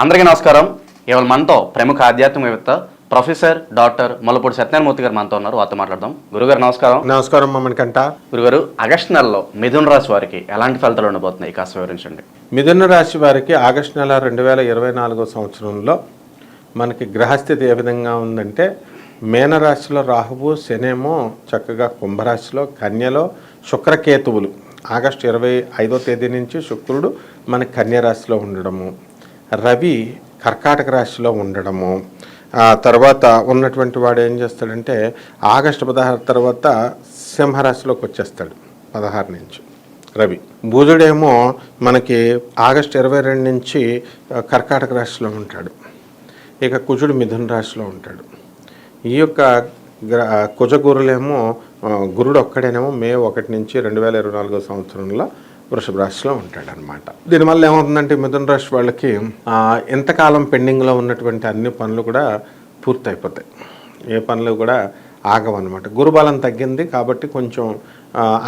అందరికీ నమస్కారం. ఇవాళ మనతో ప్రముఖ ఆధ్యాత్మికవేత్త ప్రొఫెసర్ డాక్టర్ మొల్లపూడి సత్యనారాయణమూర్తి గారు మనతో ఉన్నారు. వారితో మాట్లాడదాం. గురుగారు నమస్కారం. నమస్కారం మమ్మల్ని కంట గురుగారు ఆగస్టు నెలలో మిథున రాశి వారికి ఎలాంటి ఫలితాలు ఉండబోతున్నాయి? కాస్త వివరించండి. మిథున రాశి వారికి ఆగస్టు నెల రెండు వేల ఇరవై నాలుగో సంవత్సరంలో మనకి గ్రహస్థితి ఏ విధంగా ఉందంటే మేనరాశిలో రాహువు శనేమో చక్కగా కుంభరాశిలో కన్యలో శుక్రకేతువులు. ఆగస్టు ఇరవై ఐదో తేదీ నుంచి శుక్రుడు మనకి కన్యరాశిలో ఉండడము. రవి కర్కాటక రాశిలో ఉండడము. తర్వాత ఉన్నటువంటి వాడు ఏం చేస్తాడంటే ఆగస్టు పదహారు తర్వాత సింహరాశిలోకి వచ్చేస్తాడు పదహారు నుంచి. రవి. బుధుడేమో మనకి ఆగస్టు ఇరవై రెండు నుంచి కర్కాటక రాశిలో ఉంటాడు. ఇక కుజుడు మిథున రాశిలో ఉంటాడు. ఈ యొక్క గ్ర కుజగురులేమో గురుడు ఒక్కడేనేమో మే ఒకటి నుంచి రెండు వేల ఇరవై నాలుగో సంవత్సరంలో వృషభ రాశిలో ఉంటాడు అనమాట దీనివల్ల ఏమవుతుందంటే మిథున రాశి వాళ్ళకి ఇంతకాలం ఎంతకాలం పెండింగ్లో ఉన్నటువంటి అన్ని పనులు కూడా పూర్తయిపోతాయి. ఏ పనులు కూడా ఆగవన్నమాట. గురుబలం తగ్గింది కాబట్టి కొంచెం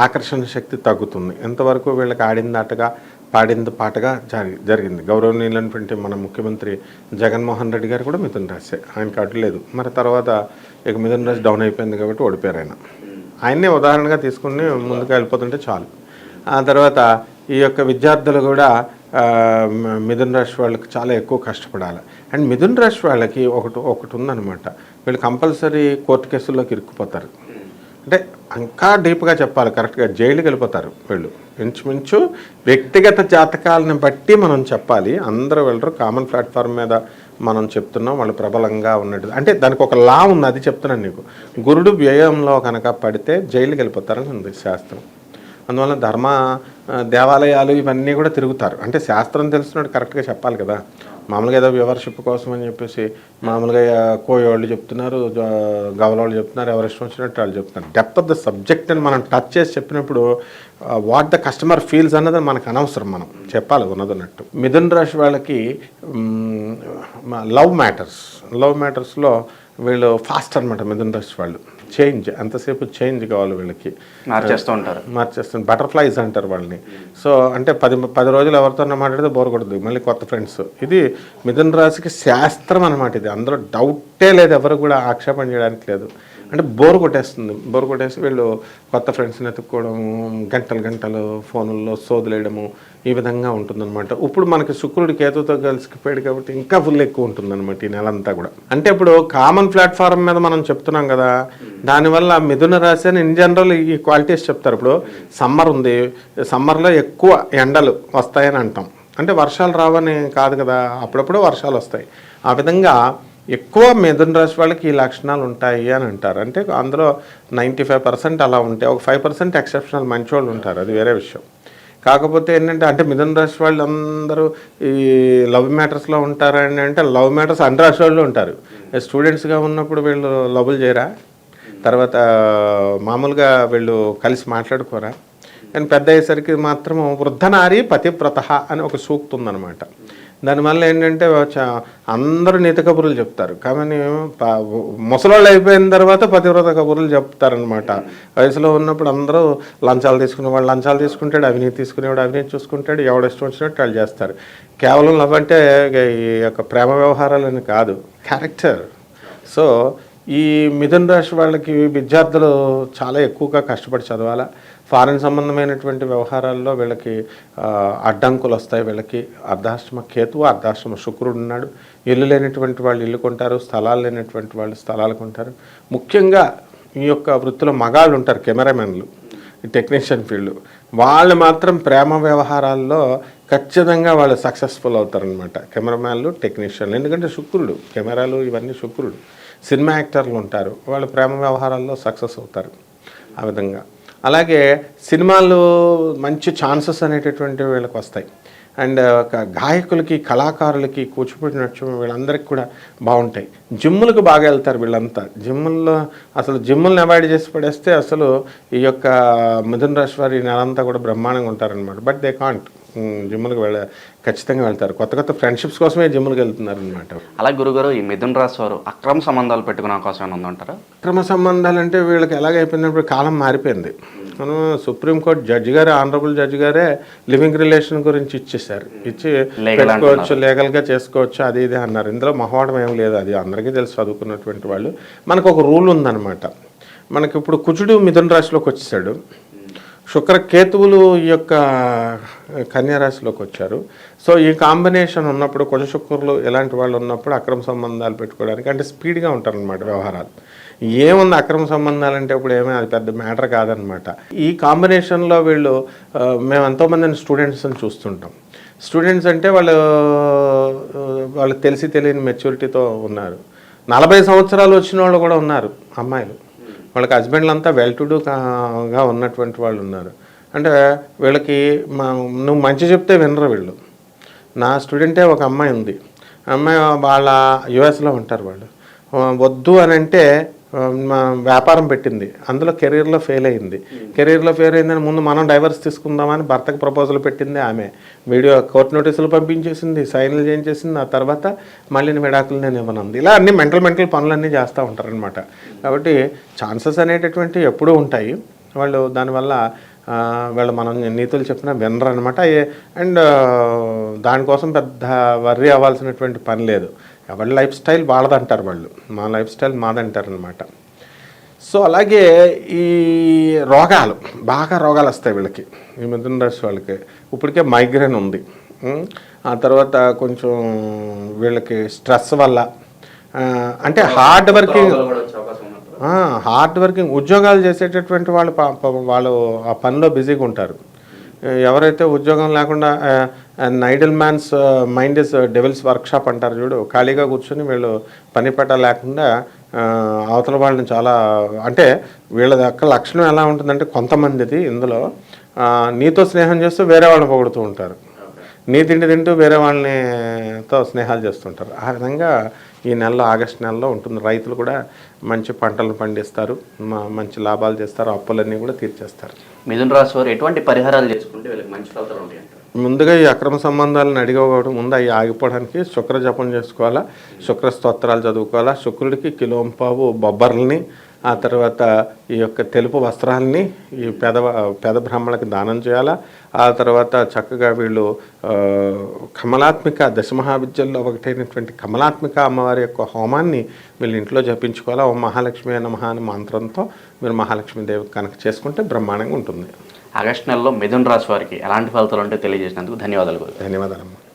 ఆకర్షణ శక్తి తగ్గుతుంది. ఎంతవరకు వీళ్ళకి ఆడింది ఆటగా పాడింది పాటగా జరి జరిగింది. గౌరవనీయులైనటువంటి మన ముఖ్యమంత్రి జగన్మోహన్ రెడ్డి గారు కూడా మిథున రాశే. ఆయనకి కాటు లేదు. మరి తర్వాత ఇక మిథున రాశి డౌన్ అయిపోయింది కాబట్టి ఓడిపోయారు ఆయన. ఆయన్నే ఉదాహరణగా తీసుకుని ముందుకు వెళ్ళిపోతుంటే చాలు. ఆ తర్వాత ఈ యొక్క విద్యార్థులు కూడా మిథున్ రాశి వాళ్ళకి చాలా ఎక్కువ కష్టపడాలి. అండ్ మిథున్ రాశి వాళ్ళకి ఒకటి ఒకటి ఉందనమాట వీళ్ళు కంపల్సరీ కోర్టు కేసుల్లోకి ఇరుక్కుపోతారు. అంటే ఇంకా డీప్గా చెప్పాలి కరెక్ట్గా జైలుకి వెళ్ళిపోతారు వీళ్ళు. ఇంచుమించు వ్యక్తిగత జాతకాలను బట్టి మనం చెప్పాలి. అందరూ వెళ్ళరు కామన్ ప్లాట్ఫామ్ మీద మనం చెప్తున్నాం వాళ్ళు ప్రబలంగా ఉన్నట్టు. అంటే దానికి ఒక లా ఉంది అది చెప్తున్నాను నీకు. గురుడు వ్యయంలో కనుక పడితే జైలుకి వెళ్ళిపోతారని ఉంది శాస్త్రం. అందువల్ల ధర్మ దేవాలయాలు ఇవన్నీ కూడా తిరుగుతారు. అంటే శాస్త్రం తెలిసినట్టు కరెక్ట్గా చెప్పాలి కదా. మామూలుగా ఏదో వ్యూవర్షిప్ కోసం అని చెప్పేసి మామూలుగా కోయోళ్ళు వాళ్ళు చెప్తున్నారు గవలవాళ్ళు వాళ్ళు చెప్తున్నారు ఎవరు ఇష్టం వచ్చినట్టు వాళ్ళు చెప్తున్నారు. డెప్త్ ఆఫ్ ద సబ్జెక్ట్ అని మనం టచ్ చేసి చెప్పినప్పుడు వాట్ ద కస్టమర్ ఫీల్స్ అన్నది మనకు అనవసరం మనం. చెప్పాలి ఉన్నదన్నట్టు. మిథున్ రాశి వాళ్ళకి లవ్ మ్యాటర్స్ లవ్ మ్యాటర్స్లో వీళ్ళు ఫాస్ట్ అనమాట మిథున్ రాశి వాళ్ళు. చేంజ్ ఎంతసేపు చేంజ్ కావాలి వీళ్ళకి. మార్చేస్తూ ఉంటారు. మార్చేస్తుంది బటర్ఫ్లైస్ అంటారు వాళ్ళని. సో అంటే పది పది రోజులు ఎవరితో మాట్లాడితే బోర్ కొడుతుంది మళ్ళీ కొత్త ఫ్రెండ్స్. ఇది మిథున రాశికి శాస్త్రం అనమాట ఇది. అందులో డౌటే లేదు ఎవరు కూడా ఆక్షేపణ చేయడానికి లేదు. అంటే బోర్ కొట్టేస్తుంది. బోర్ కొట్టేసి వీళ్ళు కొత్త ఫ్రెండ్స్ని ఎత్తుక్కోవడం గంటలు గంటలు ఫోన్లలో సోదులేయడము ఈ విధంగా ఉంటుందన్నమాట. ఇప్పుడు మనకి శుక్రుడి కేతుతో కలిసిపోయాడు కాబట్టి ఇంకా ఫుల్ ఎక్కువ ఉంటుందన్నమాట ఈ నెలంతా కూడా. అంటే ఇప్పుడు కామన్ ప్లాట్ఫామ్ మీద మనం చెప్తున్నాం కదా దానివల్ల మిథున రాశి అని ఇన్ జనరల్ ఈ క్వాలిటీస్ చెప్తారు. ఇప్పుడు సమ్మర్ ఉంది. సమ్మర్లో ఎక్కువ ఎండలు వస్తాయని అంటాం. అంటే వర్షాలు రావని కాదు కదా అప్పుడప్పుడు వర్షాలు వస్తాయి. ఆ విధంగా ఎక్కువ మిథున రాశి వాళ్ళకి ఈ లక్షణాలు ఉంటాయి అని అంటారు. అంటే అందులో నైంటీ ఫైవ్ పర్సెంట్ అలా ఉంటాయి ఒక ఫైవ్ పర్సెంట్ ఎక్సెప్షనల్ మంచి వాళ్ళు ఉంటారు. అది వేరే విషయం. కాకపోతే ఏంటంటే అంటే మిథున రాశి వాళ్ళు అందరూ ఈ లవ్ మ్యాటర్స్లో ఉంటారు అని అంటే లవ్ మ్యాటర్స్ అన్ని రాశి వాళ్ళు ఉంటారు. స్టూడెంట్స్గా ఉన్నప్పుడు వీళ్ళు లవ్లు చేయరా? తర్వాత మామూలుగా వీళ్ళు కలిసి మాట్లాడుకోరా? కానీ పెద్ద అయ్యేసరికి మాత్రం వృద్ధనారి పతివ్రత అని ఒక సూక్తి ఉందన్నమాట. దానివల్ల ఏంటంటే అందరూ నీతి కబుర్లు చెప్తారు. కానీ ముసలాళ్ళు ముసలోళ్ళు అయిపోయిన తర్వాత పతివ్రత కబుర్లు చెప్తారనమాట వయసులో ఉన్నప్పుడు అందరూ లంచాలు తీసుకునే వాళ్ళు లంచాలు తీసుకుంటాడు అవినీతి తీసుకునేవాడు అవినీతి చూసుకుంటాడు ఎవడు ఇష్టం వచ్చినట్టు వాళ్ళు చేస్తారు. కేవలం లవ్ అంటే ఈ యొక్క ప్రేమ వ్యవహారాలని కాదు క్యారెక్టర్. సో ఈ మిథున్ రాశి వాళ్ళకి విద్యార్థులు చాలా ఎక్కువగా కష్టపడి చదవాలా? ఫారెన్ సంబంధమైనటువంటి వ్యవహారాల్లో వీళ్ళకి అడ్డంకులు వస్తాయి. వీళ్ళకి అర్ధాశ్రమ కేతువు అర్ధాశ్రమ శుక్రుడు ఉన్నాడు. ఇల్లు లేనటువంటి వాళ్ళు ఇల్లు కొంటారు స్థలాలు లేనటువంటి వాళ్ళు స్థలాలు కొంటారు. ముఖ్యంగా ఈ యొక్క వృత్తిలో మగాళ్ళు ఉంటారు కెమెరామెన్లు టెక్నీషియన్ ఫీల్డ్. వాళ్ళు మాత్రం ప్రేమ వ్యవహారాల్లో ఖచ్చితంగా వాళ్ళు సక్సెస్ఫుల్ అవుతారనమాట కెమెరామ్యాన్లు టెక్నీషియన్లు ఎందుకంటే శుక్రుడు కెమెరాలు ఇవన్నీ శుక్రుడు. సినిమా యాక్టర్లు ఉంటారు వాళ్ళు ప్రేమ వ్యవహారాల్లో సక్సెస్ అవుతారు ఆ విధంగా. అలాగే సినిమాలు మంచి ఛాన్సెస్ అనేటటువంటివి వీళ్ళకి వస్తాయి. అండ్ ఒక గాయకులకి కళాకారులకి కూచిపూడి నృత్యం వీళ్ళందరికీ కూడా బాగుంటాయి. జిమ్ములకు బాగా వెళ్తారు వీళ్ళంతా. జిమ్ముల్లో అసలు జిమ్ములను అవాయిడ్ చేసి పడేస్తే అసలు ఈ యొక్క మిథున్ రాశి వారి నెలంతా కూడా బ్రహ్మాండంగా ఉంటారనమాట బట్ దే కాంట్. జిమ్ములకు వెళ్ళ ఖచ్చితంగా వెళ్తారు. కొత్త కొత్త ఫ్రెండ్షిప్స్ కోసమే జిమ్ములకు వెళ్తున్నారు అనమాట అలా గురుగారు ఈ మిథున రాశి వారు అక్రమ సంబంధాలు పెట్టుకునే అవకాశం ఏమైనా ఉందంటారా? అక్రమ సంబంధాలు అంటే వీళ్ళకి ఎలాగైపోయినప్పుడు కాలం మారిపోయింది. మనం సుప్రీంకోర్టు జడ్జి గారే ఆనరబుల్ జడ్జి గారే లివింగ్ రిలేషన్ గురించి ఇచ్చేసారు ఇచ్చి పెట్టుకోవచ్చు లీగల్గా చేసుకోవచ్చు అది ఇది అన్నారు. ఇందులో మొహమాటం ఏం లేదు అది. అందరికీ తెలుసు చదువుకున్నటువంటి వాళ్ళు. మనకు ఒక రూల్ ఉందన్నమాట. మనకి ఇప్పుడు కుజుడు మిథున రాశిలోకి వచ్చేసాడు శుక్రకేతువులు ఈ యొక్క కన్యారాశిలోకి వచ్చారు. సో ఈ కాంబినేషన్ ఉన్నప్పుడు కుజ శుక్రులు ఇలాంటి వాళ్ళు ఉన్నప్పుడు అక్రమ సంబంధాలు పెట్టుకోవడానికి అంటే స్పీడ్గా ఉంటారనమాట వ్యవహారాలు. ఏముంది అక్రమ సంబంధాలు అంటే ఇప్పుడు ఏమైనా అది పెద్ద మ్యాటర్ కాదనమాట ఈ కాంబినేషన్లో వీళ్ళు మేము ఎంతోమందిని స్టూడెంట్స్ని చూస్తుంటాం. స్టూడెంట్స్ అంటే వాళ్ళు వాళ్ళు తెలిసి తెలియని మెచ్యూరిటీతో ఉన్నారు. నలభై సంవత్సరాలు వచ్చిన వాళ్ళు కూడా ఉన్నారు అమ్మాయిలు. వాళ్ళకి హస్బెండ్లు అంతా వెల్ టు డూగా ఉన్నటువంటి వాళ్ళు ఉన్నారు. అంటే వీళ్ళకి మా నువ్వు మంచి చెప్తే వినరు వీళ్ళు. నా స్టూడెంటే ఒక అమ్మాయి ఉంది. అమ్మాయి వాళ్ళ యుఎస్లో ఉంటారు వాళ్ళు. వద్దు అని అంటే వ్యాపారం పెట్టింది. అందులో కెరీర్లో ఫెయిల్ అయింది. కెరీర్లో ఫెయిల్ అయిందని ముందు మనం డైవర్స్ తీసుకుందామని భర్తకు ప్రపోజల్ పెట్టింది ఆమె. వీడియో కోర్టు నోటీసులు పంపించేసింది సైన్లు చేయించేసింది. ఆ తర్వాత మళ్ళీ విడాకులు నేను ఇవ్వనుంది. ఇలా అన్ని మెంటల్ మెంటల్ పనులన్నీ చేస్తూ ఉంటారనమాట కాబట్టి ఛాన్సెస్ అనేటటువంటి ఎప్పుడూ ఉంటాయి. వాళ్ళు దానివల్ల వీళ్ళు మనం నీతులు చెప్పినా వినరు అనమాట అండ్ దానికోసం పెద్ద వర్రీ అవ్వాల్సినటువంటి పని లేదు. ఎవరి లైఫ్ స్టైల్ వాళ్ళదంటారు వాళ్ళు. మా లైఫ్ స్టైల్ మాదంటారు అనమాట సో అలాగే ఈ రోగాలు బాగా రోగాలు వస్తాయి వీళ్ళకి ఈ మిథున రాశి వాళ్ళకి. ఇప్పటికే మైగ్రేన్ ఉంది? ఆ తర్వాత కొంచెం వీళ్ళకి స్ట్రెస్ వల్ల అంటే హార్డ్ వర్కింగ్ హార్డ్ వర్కింగ్ ఉద్యోగాలు చేసేటటువంటి వాళ్ళు వాళ్ళు ఆ పనిలో బిజీగా ఉంటారు. ఎవరైతే ఉద్యోగం లేకుండా an idle man's mind is devil's workshop అంటారు చూడు. ఖాళీగా కూర్చొని వీళ్ళు పని పట్ట లేకుండా అవతల వాళ్ళని చాలా అంటే వీళ్ళ యొక్క లక్షణం ఎలా ఉంటుందంటే కొంతమందిది ఇందులో నీతో స్నేహం చేస్తూ వేరే వాళ్ళని పొగుడుతూ ఉంటారు. నీ తిండి తింటూ వేరే వాళ్ళనితో స్నేహాలు చేస్తుంటారు ఆ విధంగా ఈ నెలలో ఆగస్టు నెలలో ఉంటుంది. రైతులు కూడా మంచి పంటలు పండిస్తారు మ- మంచి లాభాలు చేస్తారు అప్పులన్నీ కూడా తీర్చేస్తారు. మిథున రాశి వారు ఎటువంటి పరిహారాలు చేసుకుంటే వీళ్ళకి మంచి ఫలితాలు ఉంటాయి ముందుగా ఈ అక్రమ సంబంధాలను అడిగకపోవడం ముందు అవి ఆగిపోవడానికి శుక్ర జపం చేసుకోవాలా శుక్ర స్తోత్రాలు చదువుకోవాలా శుక్రుడికి కిలోంపావు బొబ్బర్లని ఆ తర్వాత ఈ యొక్క తెలుపు వస్త్రాలని ఈ పెద పెద బ్రాహ్మణులకి దానం చేయాలా? ఆ తర్వాత చక్కగా వీళ్ళు కమలాత్మిక దశమహావిద్యల్లో ఒకటైనటువంటి కమలాత్మిక అమ్మవారి యొక్క హోమాన్ని వీళ్ళు ఇంట్లో జపించుకోవాలా? ఓ మహాలక్ష్మి నమః అనే మంత్రంతో మీరు మహాలక్ష్మీదేవి కనుక చేసుకుంటే బ్రహ్మాండంగా ఉంటుంది. ఆగస్టు నెలలో మిథున రాశి వారికి ఎలాంటి ఫలితాలు ఉంటే తెలియజేసినందుకు ధన్యవాదాలు గురు. ధన్యవాదాలమ్మా.